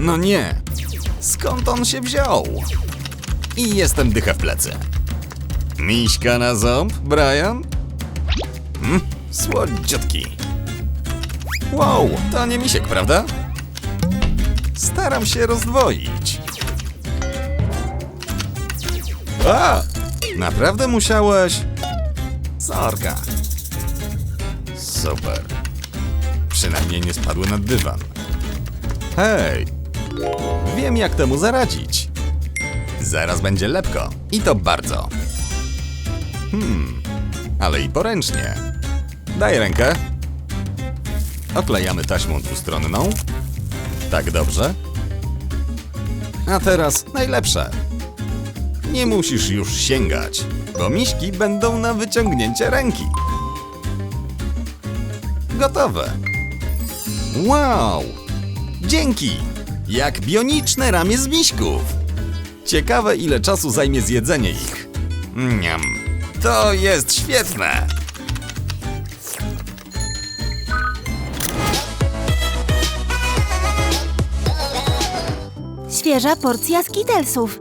No nie. Skąd on się wziął? I jestem dycha w plecy. Miśka na ząb, Brian? Hmm, słodziutki. Wow, to nie misiek, prawda? Staram się rozdwoić. A! Naprawdę musiałeś? Zorka. Super. Przynajmniej nie spadły na dywan. Hej! Wiem jak temu zaradzić. Zaraz będzie lepko. I to bardzo. Hmm, ale i poręcznie. Daj rękę. Oklejamy taśmą dwustronną. Tak dobrze. A teraz najlepsze. Nie musisz już sięgać, bo miśki będą na wyciągnięcie ręki. Gotowe. Wow! Dzięki! Jak bioniczne ramię z miśków. Ciekawe ile czasu zajmie zjedzenie ich. Niam. To jest świetne! Świeża porcja skitelsów.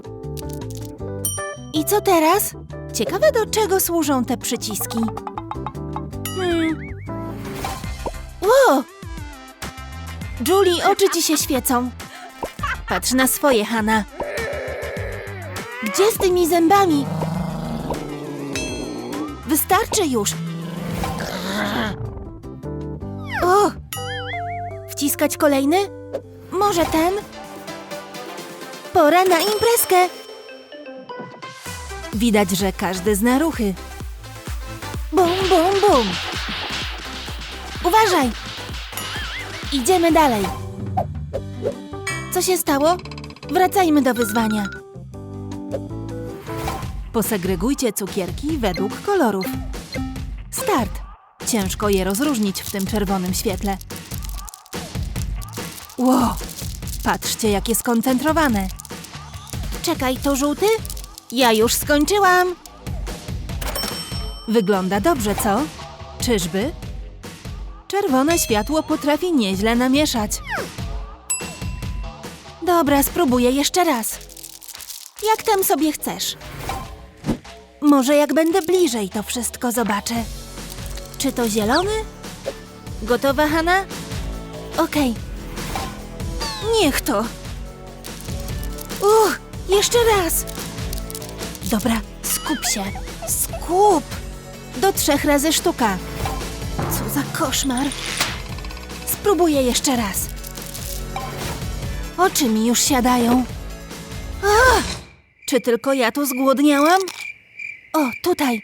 I co teraz? Ciekawe do czego służą te przyciski. Hmm. Ło! Julie, oczy ci się świecą. Patrz na swoje, Hanna. Gdzie z tymi zębami? Wystarczy już. O! Wciskać kolejny? Może ten? Pora na imprezkę. Widać, że każdy zna ruchy. Bum, bum, bum. Uważaj. Idziemy dalej. Co się stało? Wracajmy do wyzwania. Posegregujcie cukierki według kolorów. Start. Ciężko je rozróżnić w tym czerwonym świetle. Wow, patrzcie jakie skoncentrowane. Czekaj, to żółty? Ja już skończyłam. Wygląda dobrze, co? Czyżby? Czerwone światło potrafi nieźle namieszać. Dobra, spróbuję jeszcze raz. Jak tam sobie chcesz? Może jak będę bliżej, to wszystko zobaczę. Czy to zielony? Gotowa, Hanna? Okej. Niech to. Uch, jeszcze raz. Dobra, skup się. Skup. Do trzech razy sztuka. Co za koszmar. Spróbuję jeszcze raz. Oczy mi już siadają. A! Czy tylko ja tu zgłodniałam? O, tutaj.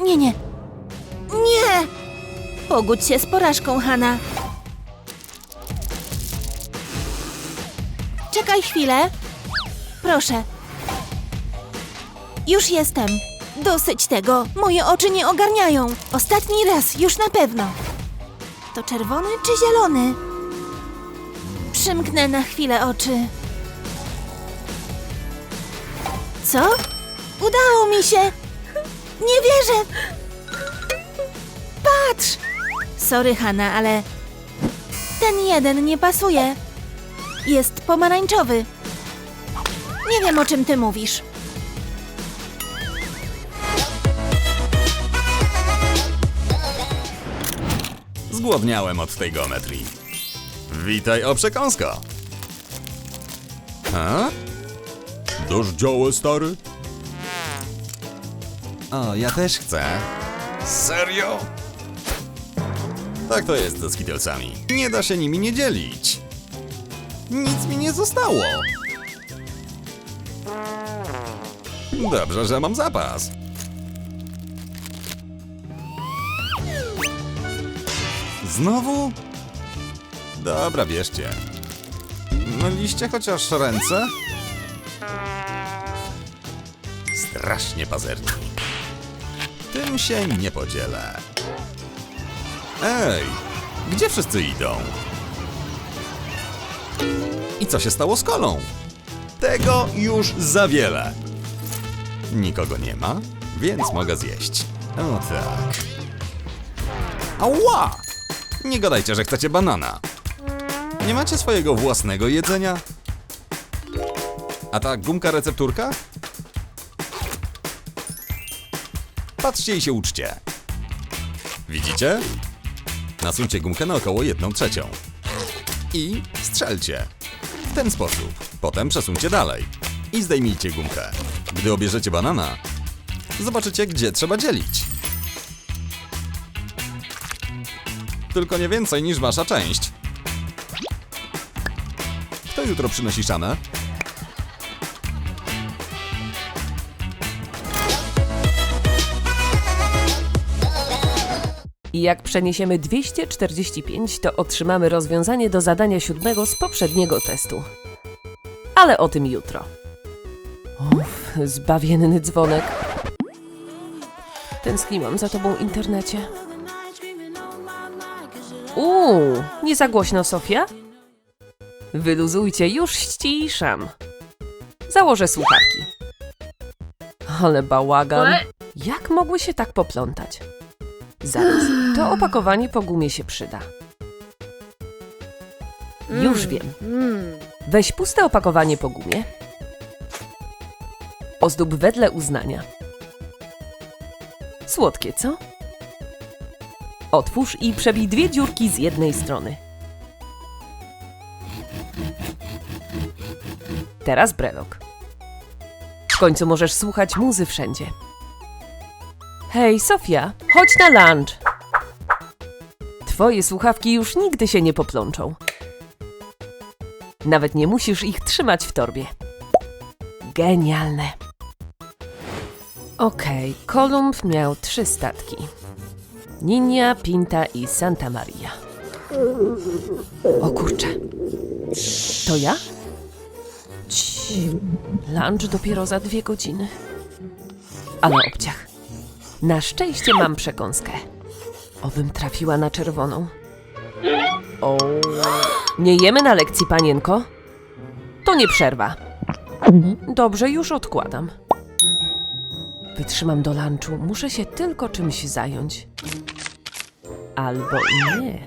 Nie, nie. Nie! Pogódź się z porażką, Hanna. Czekaj chwilę. Proszę. Już jestem. Dosyć tego. Moje oczy nie ogarniają. Ostatni raz, już na pewno. To czerwony czy zielony? Przymknę na chwilę oczy. Co? Udało mi się! Nie wierzę! Patrz! Sorry, Hanna, ale ten jeden nie pasuje. Jest pomarańczowy. Nie wiem, o czym ty mówisz. Zgłodniałem od tej geometrii. Witaj, o przekąsko. A? Dożdziałe, stary? O, ja też chcę. Serio? Tak to jest ze skitelsami. Nie da się nimi nie dzielić. Nic mi nie zostało. Dobrze, że mam zapas. Znowu? Dobra, bierzcie. Myliście chociaż ręce? Strasznie pazerni. Tym się nie podzielę. Ej, gdzie wszyscy idą? I co się stało z kolą? Tego już za wiele. Nikogo nie ma, więc mogę zjeść. O tak. Ała! Nie gadajcie, że chcecie banana. Nie macie swojego własnego jedzenia? A ta gumka recepturka? Patrzcie i się uczcie. Widzicie? Nasuńcie gumkę na około 1 trzecią. I strzelcie. W ten sposób. Potem przesuńcie dalej. I zdejmijcie gumkę. Gdy obierzecie banana, zobaczycie, gdzie trzeba dzielić. Tylko nie więcej niż wasza część. Kto jutro przynosi szamę? I jak przeniesiemy 245, to otrzymamy rozwiązanie do zadania siódmego z poprzedniego testu. Ale o tym jutro. Uff, zbawienny dzwonek. Tęskniłam za tobą, internecie. Uuu, nie za głośno, Sofia? Wyluzujcie, już ściszam. Założę słuchawki. Ale bałagan. Jak mogły się tak poplątać? Zaraz, to opakowanie po gumie się przyda. Już wiem. Weź puste opakowanie po gumie. Ozdób wedle uznania. Słodkie, co? Otwórz i przebij dwie dziurki z jednej strony. Teraz brelok. W końcu możesz słuchać muzy wszędzie. Hej, Sofia, chodź na lunch. Twoje słuchawki już nigdy się nie poplączą. Nawet nie musisz ich trzymać w torbie. Genialne. Okej, Kolumb miał trzy statki. Ninia, Pinta i Santa Maria. O kurczę. To ja? Cii. Lunch dopiero za dwie godziny. Ale obciach. Na szczęście mam przekąskę. Obym trafiła na czerwoną. O. Nie jemy na lekcji, panienko? To nie przerwa. Dobrze, już odkładam. Wytrzymam do lunchu, muszę się tylko czymś zająć. Albo nie.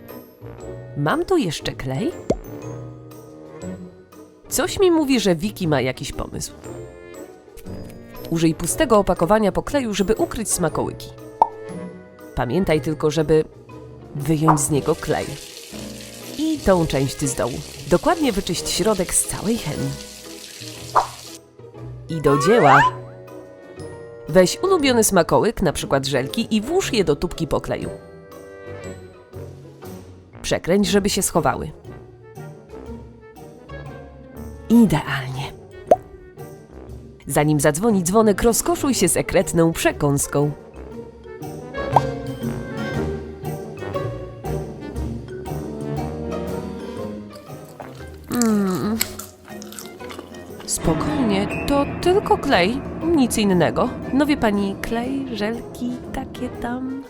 Mam tu jeszcze klej? Coś mi mówi, że Wiki ma jakiś pomysł. Użyj pustego opakowania po kleju, żeby ukryć smakołyki. Pamiętaj tylko, żeby wyjąć z niego klej. I tą część z dołu. Dokładnie wyczyść środek z całej chemii. I do dzieła. Weź ulubiony smakołyk, na przykład żelki, i włóż je do tubki po kleju. Przekręć, żeby się schowały. Idealnie. Zanim zadzwoni dzwonek, rozkoszuj się sekretną przekąską. Mm. Spokojnie, to tylko klej, nic innego. No wie pani, klej, żelki, takie tam.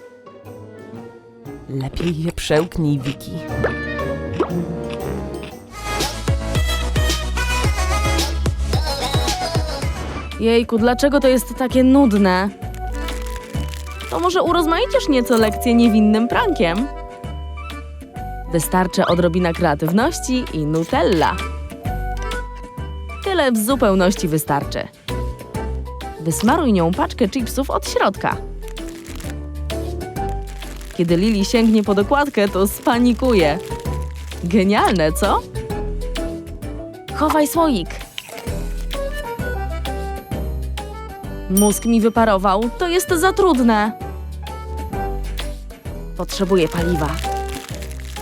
Lepiej je przełknij, Wiki. Jejku, dlaczego to jest takie nudne? To może urozmaicisz nieco lekcję niewinnym prankiem? Wystarczy odrobina kreatywności i Nutella. Tyle w zupełności wystarczy. Wysmaruj nią paczkę chipsów od środka. Kiedy Lili sięgnie po dokładkę, to spanikuje. Genialne, co? Chowaj słoik. Mózg mi wyparował. To jest za trudne. Potrzebuję paliwa.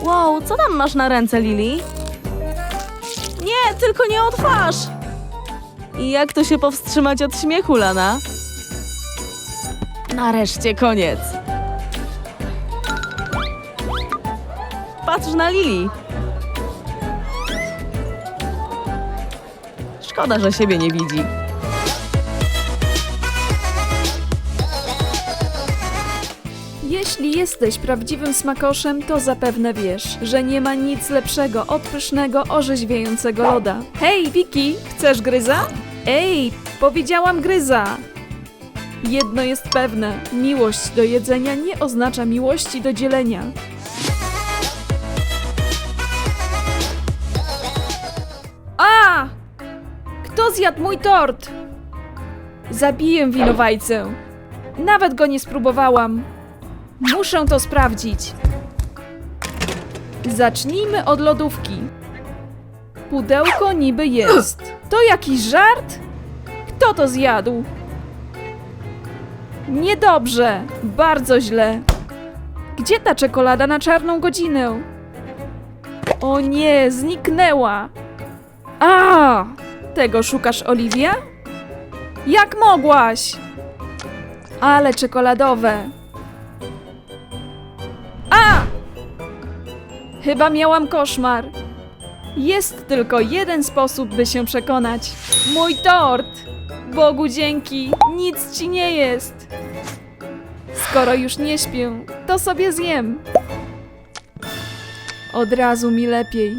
Wow, co tam masz na ręce, Lili? Nie, tylko nie o twarz! I jak to się powstrzymać od śmiechu, Lana? Nareszcie koniec. Patrz na Lili. Szkoda, że siebie nie widzi. Jeśli jesteś prawdziwym smakoszem, to zapewne wiesz, że nie ma nic lepszego od pysznego, orzeźwiającego loda. Hej, Wiki, chcesz gryza? Ej, powiedziałam gryza! Jedno jest pewne, miłość do jedzenia nie oznacza miłości do dzielenia. A! Kto zjadł mój tort? Zabiję winowajcę. Nawet go nie spróbowałam. Muszę to sprawdzić. Zacznijmy od lodówki. Pudełko niby jest. To jakiś żart? Kto to zjadł? Niedobrze, bardzo źle. Gdzie ta czekolada na czarną godzinę? O nie, zniknęła. A, tego szukasz, Oliwia? Jak mogłaś? Ale czekoladowe. Chyba miałam koszmar. Jest tylko jeden sposób, by się przekonać. Mój tort! Bogu dzięki, nic ci nie jest. Skoro już nie śpię, to sobie zjem. Od razu mi lepiej.